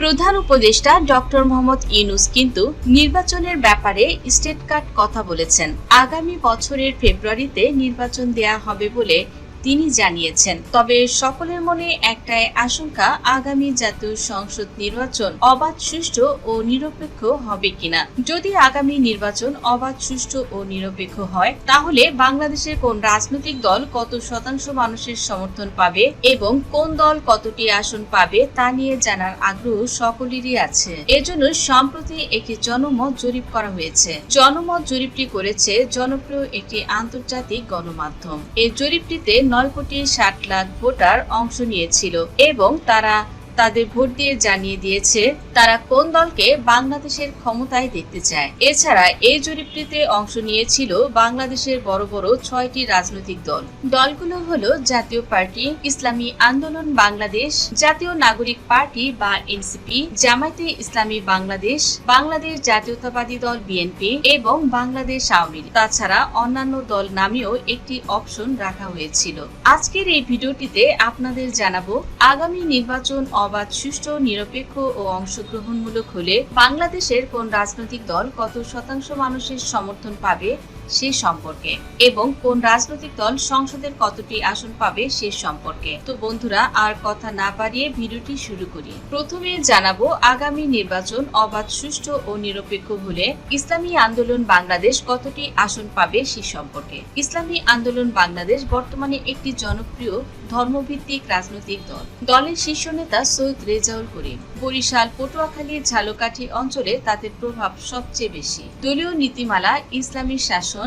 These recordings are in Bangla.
প্রধান উপদেষ্টা ডক্টর মোহাম্মদ ইউনুস কিন্তু নির্বাচনের ব্যাপারে স্টেট কার্ড কথা বলেছেন। আগামী বছরের ফেব্রুয়ারিতে নির্বাচন দেয়া হবে বলে তিনি জানিয়েছেন। তবে সকলের মনে একটাই আশঙ্কা, আগামী জাতীয় সংসদ নির্বাচন অবাধ, সুষ্ঠু ও নিরপেক্ষ হবে কিনা। যদি আগামী নির্বাচন অবাধ, সুষ্ঠু ও নিরপেক্ষ হয়, তাহলে বাংলাদেশের কোন রাজনৈতিক দল কত শতাংশ মানুষের সমর্থন পাবে এবং কোন দল কতটি আসন পাবে তা নিয়ে জানার আগ্রহ সকলেরই আছে। এজন্য সম্প্রতি একটি জনমত জরিপ করা হয়েছে। জনমত জরিপটি করেছে জনপ্রিয় একটি আন্তর্জাতিক গণমাধ্যম। এই জরিপটিতে নয় কোটি ষাট লাখ ভোটার অংশ নিয়েছিল এবং তারা তাদের ভোট দিয়ে জানিয়ে দিয়েছে, তারা কোন দলকে বাংলাদেশের ক্ষমতায় দেখতে চায়। এছাড়া এই জরিপটিতে অংশ নিয়েছিল বাংলাদেশের বড় বড় ছয়টি রাজনৈতিক দল। দলগুলো হলো জাতীয় পার্টি, ইসলামী আন্দোলন বাংলাদেশ, জাতীয় নাগরিক পার্টি বা এনসিপি, জামায়াতে ইসলামী বাংলাদেশ বাংলাদেশ জাতীয়তাবাদী দল বিএনপি এবং বাংলাদেশ আওয়ামী। তাছাড়া অন্যান্য দল নামেও একটি অপশন রাখা হয়েছিল। আজকের এই ভিডিওটিতে আপনাদের জানাব, আগামী নির্বাচন অবাধ সুষ্ঠু, নিরপেক্ষ ও অংশগ্রহণমূলক হলে বাংলাদেশের কোন রাজনৈতিক দল কত শতাংশ মানুষের সমর্থন পাবে সে সম্পর্কে এবং কোন রাজনৈতিক দল সংসদের কতটি আসন পাবে সে সম্পর্কে। তো বন্ধুরা, আর কথা না বাড়িয়ে ভিডিওটি শুরু করি। প্রথমে জানাব, আগামী নির্বাচন অবাধ, সুষ্ঠু ও নিরপেক্ষ হলে ইসলামী আন্দোলন বাংলাদেশ কতটি আসন পাবে সে সম্পর্কে। ইসলামী আন্দোলন বাংলাদেশ বর্তমানে একটি জনপ্রিয় ধর্মভিত্তিক রাজনৈতিক দল। দলের শীর্ষ নেতা সৈয়দ রেজাউল করিম। বরিশাল, পটুয়াখালী, ঝালকাঠি অঞ্চলে তাদের প্রভাব সবচেয়ে বেশি। দলীয় নীতিমালা ইসলামী শাসন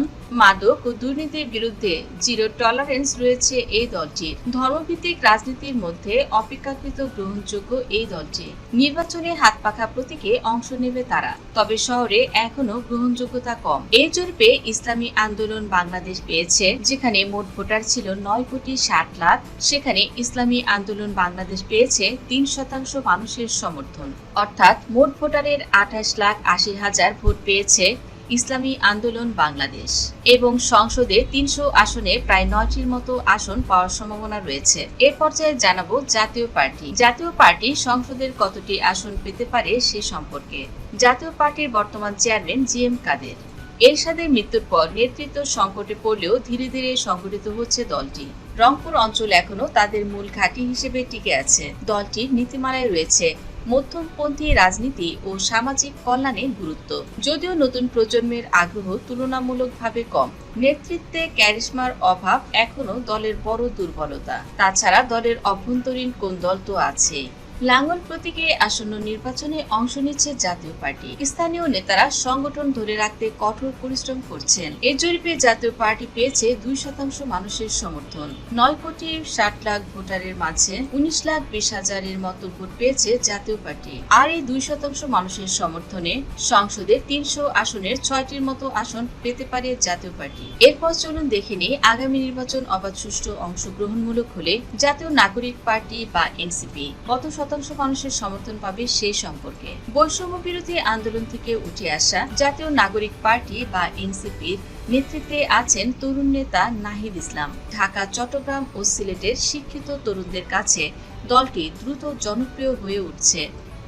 মাদক ও দুর্নীতির বিরুদ্ধে জিরো টলারেন্স রয়েছে এই দলটির। ধর্মভিত্তিক রাজনীতির মধ্যে অপেক্ষাকৃত গ্রহণযোগ্য এই দলটি। নির্বাচনে হাত পাখা প্রতীকে অংশ নেবে তারা, তবে শহরে এখনও গ্রহণযোগ্যতা কম। এই জরিপে ইসলামী আন্দোলন বাংলাদেশ পেয়েছে, যেখানে মোট ভোটার ছিল নয় কোটি ষাট লাখ। সেখানে ইসলামী আন্দোলন বাংলাদেশ পেয়েছে তিন শতাংশ মানুষের সমর্থন। অর্থাৎ মোট ভোটারের আঠাশ লাখ আশি হাজার ভোট পেয়েছে ইসলামী আন্দোলন বাংলাদেশ এবং সংসদে তিনশো আসনে প্রায় নয়টির মতো আসন পাওয়ার সম্ভাবনা রয়েছে। এ পর্যায়ে জানাব জাতীয় পার্টি। জাতীয় পার্টি সংসদের কতটি আসন পেতে পারে সে সম্পর্কে। জাতীয় পার্টির বর্তমান চেয়ারম্যান জি এম কাদের। এরশাদের মৃত্যুর পর নেতৃত্ব সংকটে পড়লেও ধীরে ধীরে সংগঠিত হচ্ছে দলটি। রংপুর অঞ্চল এখনও তাদের মূল ঘাঁটি হিসেবে টিকে আছে। দলটির নীতিমালায় রয়েছে মধ্যমপন্থী রাজনীতি ও সামাজিক কল্যাণে গুরুত্ব। যদিও নতুন প্রজন্মের আগ্রহ তুলনামূলকভাবে কম, নেতৃত্বে ক্যারিশমার অভাব এখনও দলের বড় দুর্বলতা। তাছাড়া দলের অভ্যন্তরীণ কোন দল তো আছেই। লাঙ্গল প্রতীকে আসন্ন নির্বাচনে অংশ নিচ্ছে জাতীয় পার্টি। স্থানীয় নেতারা সংগঠন ধরে রাখতে কঠোর পরিশ্রম করছেন। এ জরিপে জাতীয় পার্টি পেয়েছে দুই শতাংশ মানুষের সমর্থন। নয় কোটি ষাট লাখ ভোটারের মাঝে উনিশ লাখ বিশ হাজারের মতো ভোট পেয়েছে জাতীয় পার্টি। আর এই দুই শতাংশ মানুষের সমর্থনে সংসদে তিনশো আসনের ছয়টির মতো আসন পেতে পারে জাতীয় পার্টি। এরপর চলুন দেখে নিই আগামী নির্বাচন অবাধ সুষ্ঠু অংশগ্রহণমূলক হলে জাতীয় নাগরিক পার্টি বা এনসিপি। কত শতাংশ মানুষের সমর্থন পাবে সেই সম্পর্কে। বৈষম্য বিরোধী আন্দোলন থেকে উঠে আসা জাতীয় নাগরিক পার্টি বা এনসিপির নেতৃত্বে আছেন তরুণ নেতা নাহিদ ইসলাম। ঢাকা, চট্টগ্রাম ও সিলেটের শিক্ষিত তরুণদের কাছে দলটি দ্রুত জনপ্রিয় হয়ে উঠছে।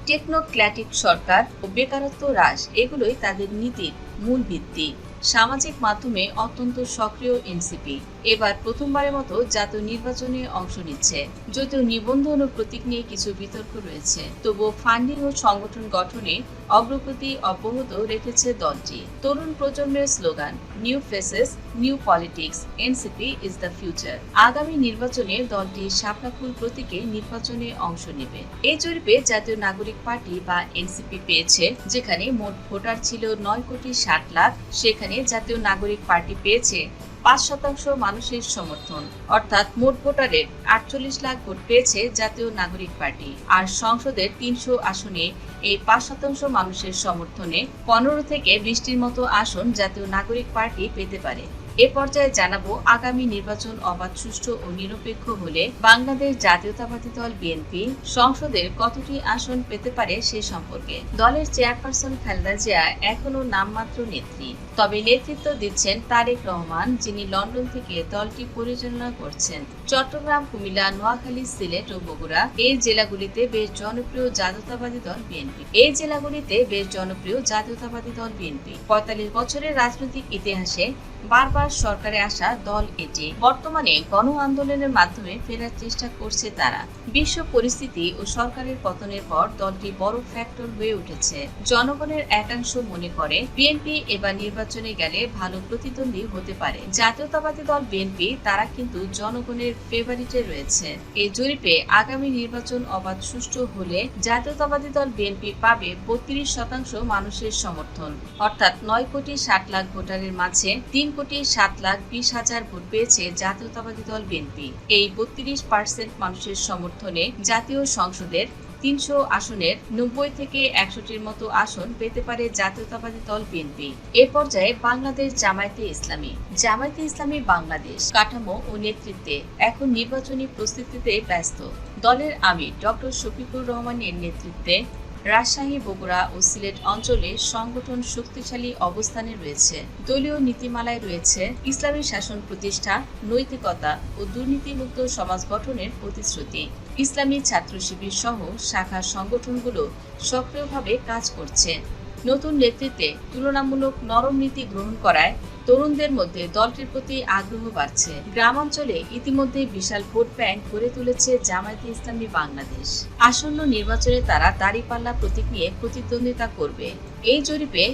টেকনোক্ল্যাটিক সরকার ও বেকারত্ব হ্রাস, এগুলোই তাদের নীতির মূল ভিত্তি। সামাজিক মাধ্যমে অত্যন্ত সক্রিয় এনসিপি। এবার প্রথমবারের মতো জাতীয় নির্বাচনে অংশ নিচ্ছে। যদিও নিবন্ধন ও প্রতীক নিয়ে কিছু বিতর্ক রয়েছে, তবুও ফান্ডিং ও সংগঠন গঠনে অগ্রগতি অব্যাহত রেখেছে দলটি। তরুণ প্রজন্মের slogan, new faces, new politics, NCP is the future. আগামী নির্বাচনে দলটি শাপলাফুল প্রতীকে নির্বাচনে অংশ নেবে। এই জরিপে জাতীয় নাগরিক পার্টি বা এনসিপি পেয়েছে, যেখানে মোট ভোটার ছিল নয় কোটি ষাট লাখ। সেখানে জাতীয় নাগরিক পার্টি পেয়েছে পাঁচ শতাংশ মানুষের সমর্থন। অর্থাৎ মোট ভোটারের আটচল্লিশ লাখ ভোট পেয়েছে জাতীয় নাগরিক পার্টি। আর সংসদের তিনশো আসনে এই পাঁচ শতাংশ মানুষের সমর্থনে পনেরো থেকে বিশটির মতো আসন জাতীয় নাগরিক পার্টি পেতে পারে। এ পর্যায়ে জানাব, আগামী নির্বাচন অবাধ, সুষ্ঠু ও নিরপেক্ষ হলে বাংলাদেশ জাতীয়তাবাদী দল বিএনপি সংসদের কতটি আসন পেতে পারে সে সম্পর্কে। দলের চেয়ারপারসন খালেদা জিয়া এখনও নামমাত্র নেত্রী। তবে নেতৃত্ব দিচ্ছেন তারেক রহমান, যিনি লন্ডন থেকে দলটি পরিচালনা করছেন। চট্টগ্রাম, কুমিল্লা, নোয়াখালী, সিলেট ও বগুড়া এই জেলাগুলিতে বেশ জনপ্রিয় জাতীয়তাবাদী দল বিএনপি। এই জেলাগুলিতে বেশ জনপ্রিয় জাতীয়তাবাদী দল বিএনপি। পঁয়তাল্লিশ বছরের রাজনৈতিক ইতিহাসে বারবার সরকারে আসা দল এটি। বর্তমানে গণ আন্দোলনের মাধ্যমে ফেরার চেষ্টা করছে তারা। বিশ্ব পরিস্থিতি ও সরকারের পতনের পর দলটি বড় ফ্যাক্টর হয়ে উঠেছে। জনগণের একাংশ মনে করে, বিএনপি এবার নির্বাচনে গেলে ভালো প্রতিদ্বন্দ্বী হতে পারে। জাতীয়তাবাদী দল বিএনপি, তারা কিন্তু জনগণের ফেভারিটে রয়েছে। এই জরিপে আগামী নির্বাচন অবাধ সুষ্ঠু হলে জাতীয়তাবাদী দল বিএনপি পাবে বত্রিশ শতাংশ মানুষের সমর্থন। অর্থাৎ নয় কোটি ষাট লাখ ভোটারের মাঝে তিন কোটি সাত লাখ বিশ হাজার ভোট পেয়েছে জাতীয়তাবাদী দল বিএনপি। এই বত্রিশ পার্সেন্ট মানুষের সমর্থনে জাতীয় সংসদের তিনশো আসনের নব্বই থেকে একশোটির মতো আসন পেতে পারে জাতীয়তাবাদী দল বিএনপি। এ পর্যায়ে বাংলাদেশ জামায়াতে ইসলামী। জামায়াতে ইসলামী বাংলাদেশ কাঠামো ও নেতৃত্বে এখন নির্বাচনী প্রস্তুতিতে ব্যস্ত। দলের আমির ডক্টর শফিকুর রহমানের নেতৃত্বে রাজশাহী, বগুড়া ও সিলেট অঞ্চলে সংগঠন শক্তিশালী অবস্থানে রয়েছে। দলীয় নীতিমালায় রয়েছে ইসলামী শাসন প্রতিষ্ঠা, নৈতিকতা ও দুর্নীতিমুক্ত সমাজ গঠনের প্রতিশ্রুতি। ইসলামী ছাত্র শিবির সহ শাখা সংগঠনগুলো সক্রিয়ভাবে কাজ করছে। নতুন নেতৃত্বে তুলনামূলক নরম নীতি গ্রহণ করায় তরুণদের মধ্যে দলটির প্রতি আগ্রহ বাড়ছে। গ্রামাঞ্চলে ইতিমধ্যে বিশাল ভোট ব্যাংক গড়ে তুলেছে জামায়াতে ইসলামী বাংলাদেশ। আসন্ন নির্বাচনে তারা দাঁড়িপাল্লা প্রতীক নিয়ে প্রতিদ্বন্দ্বিতা করবে। এই জরিপে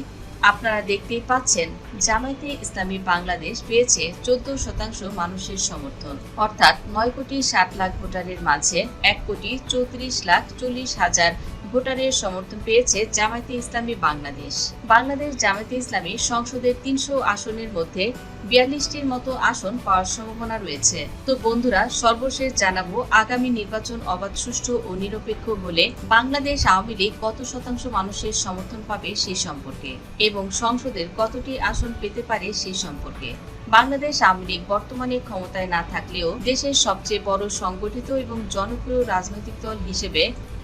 আপনারা দেখতেই পাচ্ছেন, জামায়াতে ইসলামী বাংলাদেশ পেয়েছে চোদ্দ শতাংশ মানুষের সমর্থন। অর্থাৎ নয় কোটি ষাট লাখ ভোটারের মাঝে এক কোটি চৌত্রিশ লাখ চল্লিশ হাজার ভোটারের সমর্থন পেয়েছে জামায়াতে ইসলামী বাংলাদেশ। বাংলাদেশ জামায়াতে ইসলামী সংসদের তিনশো আসনের মধ্যে বিয়াল্লিশটির মতো আসন পাওয়ার সম্ভাবনা রয়েছে। তো বন্ধুরা, সর্বশেষ জানাব, আগামী নির্বাচন অবাধ, সুষ্ঠু ও নিরপেক্ষ হলে বাংলাদেশ আওয়ামী লীগ কত শতাংশ মানুষের সমর্থন পাবে সেই সম্পর্কে এবং সংসদের কতটি আসন পেতে পারে সেই সম্পর্কে। বাংলাদেশ আওয়ামী লীগ বর্তমানে ক্ষমতায় না থাকলেও দেশের সবচেয়ে বড় সংগঠিত এবং জনপ্রিয় রাজনৈতিক দল হিসেবে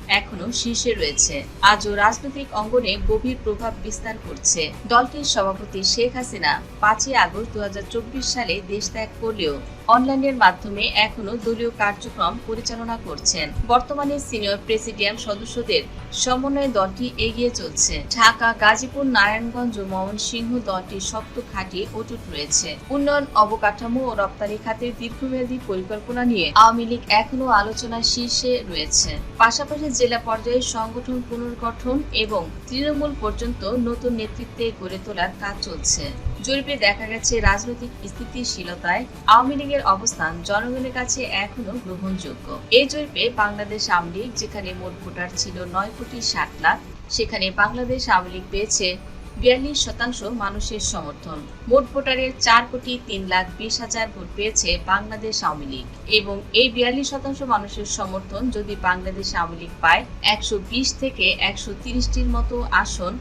এখনও শীর্ষে রয়েছে। আজও রাজনৈতিক অঙ্গনে গভীর প্রভাব বিস্তার করছে। দলটির সভাপতি শেখ হাসিনা পাঁচই আগস্ট দু হাজার চব্বিশ সালে দেশ ত্যাগ করলেও অনলাইনের মাধ্যমে এখনও দলীয় কার্যক্রম পরিচালনা করছেন। বর্তমানে সিনিয়র প্রেসিডিয়াম সদস্যদের সমন্বয়ে দলটি এগিয়ে চলছে। ঢাকা, গাজীপুর, নারায়ণগঞ্জ ও ময়মনসিংহ দলটির শক্ত খাঁটি অটুট রয়েছে। উন্নয়ন, অবকাঠামো ও রপ্তানি খাতের দীর্ঘমেয়াদী পরিকল্পনা নিয়ে আওয়ামী লীগ এখনও আলোচনার শীর্ষে রয়েছে। পাশাপাশি জেলা পর্যায়ে সংগঠন পুনর্গঠন এবং তৃণমূল পর্যন্ত নতুন নেতৃত্বে গড়ে তোলার কাজ চলছে। জরিপে দেখা গেছে রাজনৈতিক স্থিতিশীলতায় আওয়ামী লীগের অবস্থান জনগণের কাছে এখনও গ্রহণযোগ্য। এই জরিপে বাংলাদেশ আওয়ামী লীগ, যেখানে মোট ভোটার ছিল নয় কোটি ষাট লাখ, সেখানে বাংলাদেশ আওয়ামী লীগ পেয়েছে বিয়াল্লিশ শতাংশ মানুষের সমর্থন। মোট ভোটারের চার কোটি তিন লাখ বিশ হাজার ভোট পেয়েছে বাংলাদেশ আওয়ামী লীগ। এবং এই বিয়াল্লিশ শতাংশ মানুষের সমর্থন যদি বাংলাদেশ আওয়ামী লীগ পায়, একশো বিশ থেকে একশো তিরিশটির মতো আসন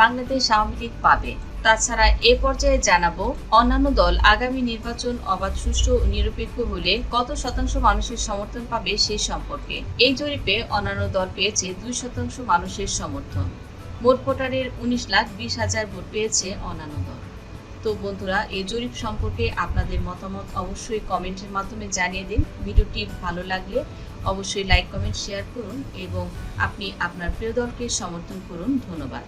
বাংলাদেশ আওয়ামী লীগ পাবে। তাছাড়া এ পর্যায়ে জানাব, অন্যান্য দল আগামী নির্বাচন অবাধ, সুষ্ঠু ও নিরপেক্ষ হলে কত শতাংশ মানুষের সমর্থন পাবে সেই সম্পর্কে। এই জরিপে অন্যান্য দল পেয়েছে দুই শতাংশ মানুষের সমর্থন। মোট ভোটারের উনিশ লাখ বিশ হাজার ভোট পেয়েছে অন্যান্য দল। তো বন্ধুরা, এই জরিপ সম্পর্কে আপনাদের মতামত অবশ্যই কমেন্টের মাধ্যমে জানিয়ে দিন। ভিডিওটি ভালো লাগলে অবশ্যই লাইক, কমেন্ট, শেয়ার করুন এবং আপনি আপনার প্রিয় দলকে সমর্থন করুন। ধন্যবাদ।